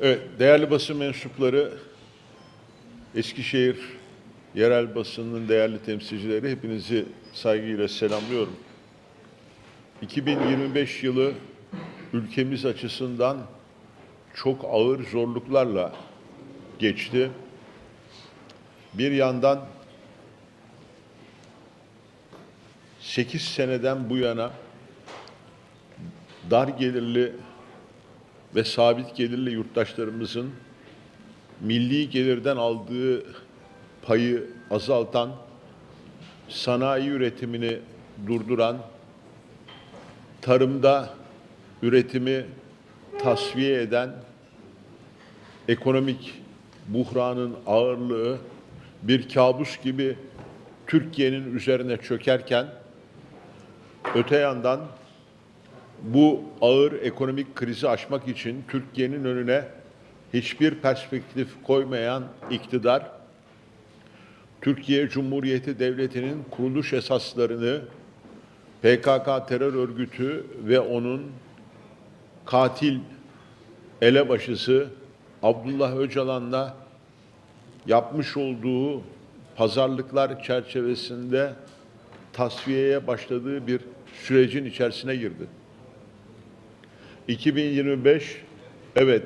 Evet, değerli basın mensupları, Eskişehir yerel basının değerli temsilcileri hepinizi saygıyla selamlıyorum. 2025 yılı ülkemiz açısından çok ağır zorluklarla geçti. Bir yandan 8 seneden bu yana dar gelirli ve sabit gelirli yurttaşlarımızın milli gelirden aldığı payı azaltan, sanayi üretimini durduran, tarımda üretimi tasfiye eden ekonomik buhranın ağırlığı bir kabus gibi Türkiye'nin üzerine çökerken öte yandan bu ağır ekonomik krizi aşmak için Türkiye'nin önüne hiçbir perspektif koymayan iktidar, Türkiye Cumhuriyeti Devleti'nin kuruluş esaslarını PKK terör örgütü ve onun katil elebaşısı Abdullah Öcalan'la yapmış olduğu pazarlıklar çerçevesinde tasfiyeye başladığı bir sürecin içerisine girdi. 2025 evet